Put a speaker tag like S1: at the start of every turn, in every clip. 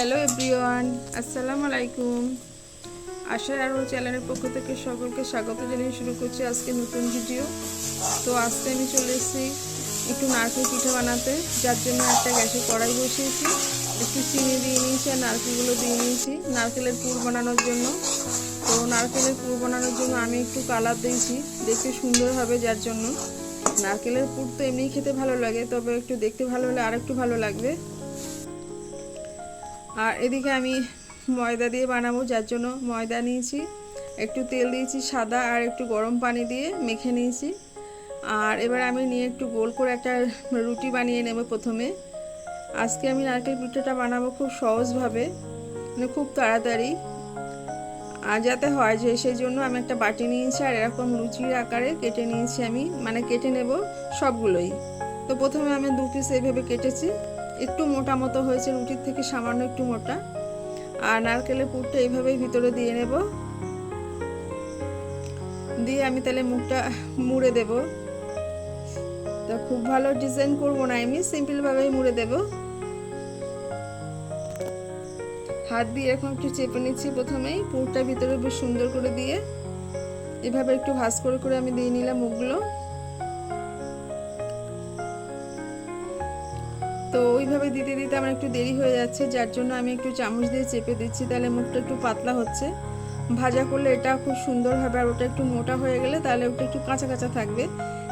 S1: Hello everyone আসসালামু আলাইকুম আশার আরও চ্যানেলের পক্ষ থেকে সকলকে স্বাগত জানিয়ে শুরু করছি আজকে নতুন ভিডিও তো আজকে আমি চলে এসেছি একটু নারকেল পিঠা বানাতে। যার জন্য একটা গ্যাসে কড়াই বসিয়েছি। একটু চিনি দিয়ে নিয়েছি আর নারকেলগুলো দিয়ে নিয়েছি নারকেলের পুর বানানোর জন্য। তো নারকেলের পুর বানানোর জন্য আমি একটু কালার দিয়েছি। দেখতে সুন্দর হবে যার জন্য। নারকেলের পুর তো এমনিই খেতে ভালো লাগে, তবে একটু দেখতে ভালো হলে আর একটু ভালো লাগবে। আর এদিকে আমি ময়দা দিয়ে বানাবো, যার জন্য ময়দা নিয়েছি। একটু তেল দিয়েছি সাদা আর একটু গরম পানি দিয়ে মেখে নিয়েছি। আর এবার আমি নিয়ে একটু গোল করে একটা রুটি বানিয়ে নেব প্রথমে। আজকে আমি নারকেল পিঠাটা বানাবো খুব সহজভাবে মানে খুব তাড়াতাড়ি। আর যাতে হয় যে সেই জন্য আমি একটা বাটি নিয়েছি আর এরকম লুচির আকারে কেটে নিয়েছি আমি। মানে কেটে নেব সবগুলোই। তো প্রথমে আমি দু পিস এইভাবে কেটেছি। একটু মোটা মতো হয়েছে, রুটির থেকে সামান্য একটু মোটা। আর নারকেলের পুরটা এইভাবেই ভিতরে দিয়ে নেব। দিয়ে আমি তাহলে মুখটা মুড়ে দেব। তো খুব ভালো ডিজাইন করব না আমি, সিম্পলভাবেই মুড়ে দেব। হাত দিয়ে এরকম একটু চেপে নিচ্ছি প্রথমেই, পুরটা ভিতরে বেশ সুন্দর করে দিয়ে। এভাবে একটু ভাজ করে করে আমি দিয়ে নিলাম মুখগুলো। তো ওইভাবে দিতে দিতে আমার একটু দেরি হয়ে যাচ্ছে, যার জন্য আমি একটু চামচ দিয়ে চেপে দিচ্ছি, তাহলে মুখটা একটু পাতলা হচ্ছে। ভাজা করলে এটা খুব সুন্দর হবে, আর ওটা একটু মোটা হয়ে গেলে তাহলে ওটা একটু কাঁচা কাঁচা থাকবে।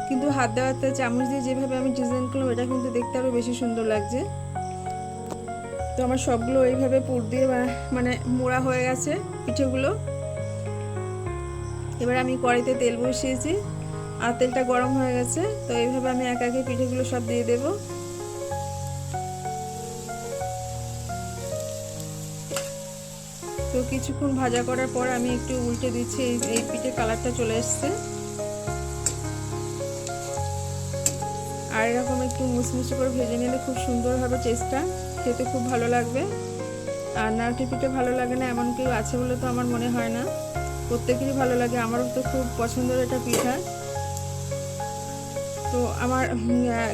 S1: কিন্তু হাত দেওয়াতে চামচ দিয়ে যেভাবে আমি ডিজাইন করলাম এটা কিন্তু দেখতে আরও বেশি সুন্দর লাগছে। তো আমার সবগুলো এইভাবে পুর দিয়ে মানে মোড়া হয়ে গেছে পিঠেগুলো। এবার আমি কড়াইতে তেল বসিয়েছি, আর তেলটা গরম হয়ে গেছে, তো এইভাবে আমি একা একে পিঠেগুলো সব দিয়ে দেবো। তো কিছুক্ষণ ভাজা করার পর আমি একটু উল্টে দিচ্ছি, এই পিঠে কালারটা চলে এসছে। আর এরকম একটু মুচমুচে করে ভেজে নিলে খুব সুন্দর হবে টেস্টটা খেতে খুব ভালো লাগবে। আর নারকেল পিঠে ভালো লাগে না, এমন কেউ আছে বলে তো আমার মনে হয় না। প্রত্যেকেরই ভালো লাগে, আমারও তো খুব পছন্দের একটা পিঠা। তো আমার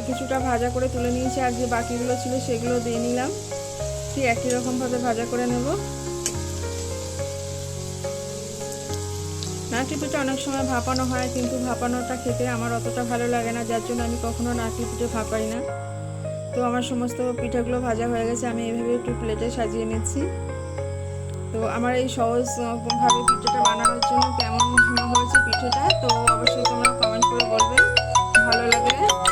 S1: কিছুটা ভাজা করে তুলে নিয়েছি, আর যে বাকিগুলো ছিল সেগুলো দিয়ে নিলাম। ঠিক একই রকমভাবে ভাজা করে নেব। নারকেল পিঠে অনেক সময় ভাপানো হয়, কিন্তু ভাপানোটা খেতে আমার অতটা ভালো লাগে না, যার জন্য আমি কখনো নারকেল পিঠে ভাপাই না। তো আমার সমস্ত পিঠাগুলো ভাজা হয়ে গেছে, আমি এইভাবে একটু প্লেটে সাজিয়ে নিচ্ছি। তো আমার এই সহজভাবে পিঠেটা বানানোর জন্য কেমন হয়েছে পিঠেটা, তো অবশ্যই তোমরা কমেন্ট করে বলবে, ভালো লাগলে।